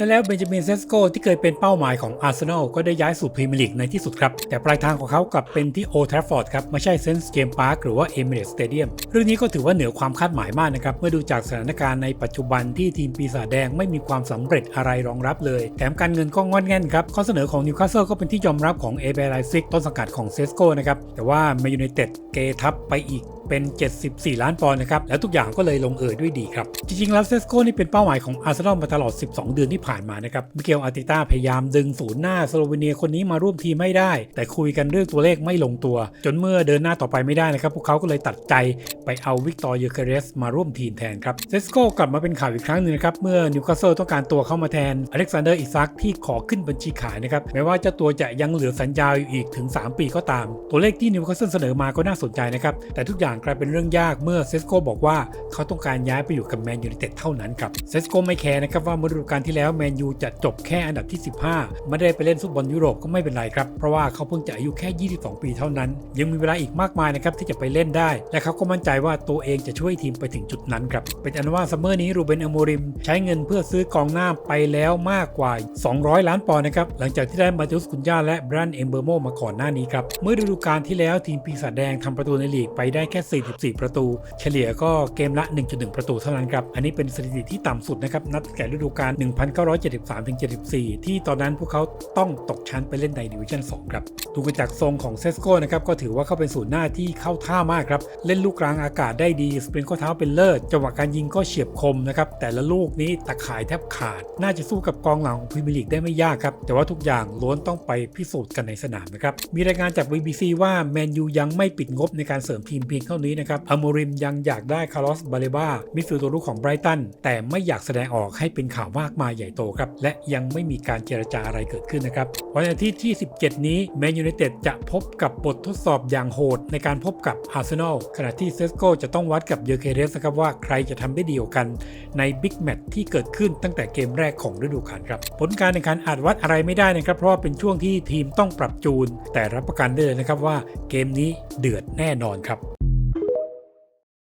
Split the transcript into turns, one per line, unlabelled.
และแล้วเบนจามินเซสโกที่เคยเป็นเป้าหมายของอาร์เซนอลก็ได้ย้ายสู่พรีเมียร์ลีกในที่สุดครับ แต่ปลายทางของเขากลับเป็นที่โอทราฟอร์ดครับ ไม่ใช่เซนส์เกมพาร์คหรือว่าเอมิเรตสเตเดียมเรื่องนี้ก็ถือว่าเหนือความคาดหมายมากนะครับ เมื่อดูจากสถานการณ์ในปัจจุบันที่ทีมปีศาจแดงไม่มีความสำเร็จอะไรรองรับเลย แถมการเงินก็งอนแง่นครับ ข้อเสนอของนิวคาสเซิลก็เป็นที่ยอมรับของเอเบรไลซิกต้นสังกัดของเซสโกนะครับแต่ว่าแมนยูไนเต็ดเกทับไปอีกเป็น 74 ล้านปอนด์นะครับแล้วทุกอย่างก็เลยลงเอยด้วยดีครับจริงๆแล้วเซสโกนี่เป็นเป้าหมายของอาร์เซนอลมาตลอด 12 เดือนที่ผ่านมานะครับมิเกลอาร์ติต้าพยายามดึงศูนย์หน้าสโลวีเนียคนนี้มาร่วมทีมไม่ได้ แต่คุยกันเรื่องตัวเลขไม่ลงตัว จนเมื่อเดินหน้าต่อไปไม่ได้นะครับพวกเขาก็เลยตัดใจไปเอาวิกตอร์เยอเคเรสมาร่วมทีมแทนครับเซสโกกลับมาเป็นข่าวอีกครั้งหนึ่งนะครับเมื่อนิวคาสเซิลต้องการตัวเข้ามาแทนอเล็กซานเดอร์อิซักที่ขอขึ้นบัญชีขายนะครับแม้ว่าเจ้าตัวจะยังเหลือสัญญาอยู่อีกถึง 3 ปีก็ตาม ตัวเลขที่นิวคาสเซิลเสนอมาก็น่าสนใจนะครับแต่ทุกอย่างกลายเป็นเรื่องยากเมื่อเซสโกบอกว่าเขาต้องการย้ายไปอยู่กับแมนยูไนเต็ดเท่านั้นครับเซสโกไม่แคร์นะครับว่าเมื่อฤดูกาลที่แล้วแมนยูจะจบแค่อันดับที่ 15 ไม่ได้ไปเล่นฟุตบอลยุโรปก็ไม่เป็นไรครับ เพราะว่าเขาเพิ่งจะอายุแค่ 22 ปีเท่านั้น ยังมีเวลาอีกมากมายนะครับที่จะไปเล่นได้ และเขาก็มั่นใจว่าตัวเองจะช่วยทีมไปถึงจุดนั้นครับเป็นอันว่าซัมเมอร์นี้รูเบนอโมริม ใช้เงินเพื่อซื้อกองหน้าไปแล้วมากกว่า 200 ล้านปอนด์นะครับหลังจากที่ได้มาติอุสกุนยาและแบรนด์เอมเบอร์โมมาก่อนหน้านี้ครับเมื่อฤดูกาลที่แล้วทีมปีศาจแดงทำประตูในลีกไปได้แค่ 44 ประตู เฉลี่ยก็เกมละ1.1 ประตูเท่านั้นครับ อันนี้เป็นสถิติที่ต่ำสุดนะครับ นับแต่ฤดูกาล 1973-74 ที่ตอนนั้นพวกเขาต้องตกชั้นไปเล่นในดิวิชั่น 2 ครับ ดูกันจากทรงของเซสโกนะครับ ก็ถือว่าเขาเป็นศูนย์หน้าที่เข้าท่ามากครับ เล่นลูกกลางอากาศได้ดี สปริงข้อเท้าเป็นเลิศ จังหวะการยิงก็เฉียบคมนะครับ แต่ละลูกนี้ตะข่ายแทบขาด น่าจะสู้กับกองหลังของพรีเมียร์ลีกได้ไม่ยากครับ แต่ว่าทุกอย่างล้วนต้องไปพิสูจน์กันในสนามนะครับ มีรายงานจาก BBC ว่าแมนยูยังไม่ปิดงบในการเสริมทีมเพียงเท่านี้นะครับอโมริมยังอยากได้คาร์ลอสบาเลบามิดฟิลด์ตัวรุกของไบรตันแต่ไม่อยากแสดงออกให้เป็นข่าวมากมายใหญ่โตครับ และยังไม่มีการเจรจาอะไรเกิดขึ้นนะครับ วันอาทิตย์ที่ 17 นี้แมนยูไนเต็ดจะพบกับบททดสอบอย่างโหดในการพบกับอาร์เซนอลขณะที่เซสโกจะต้องวัดกับเยอร์เคเรสนะครับว่าใครจะทำได้ดีกว่ากันในบิ๊กแมตช์ที่เกิดขึ้นตั้งแต่เกมแรกของฤดูกาลครับผลการแข่งขันอาจวัดอะไรไม่ได้นะครับเพราะว่าเป็นช่วงที่ทีมต้องปรับจูน แต่รับประกันได้เลยนะครับว่าเกมนี้เดือดแน่นอนครับ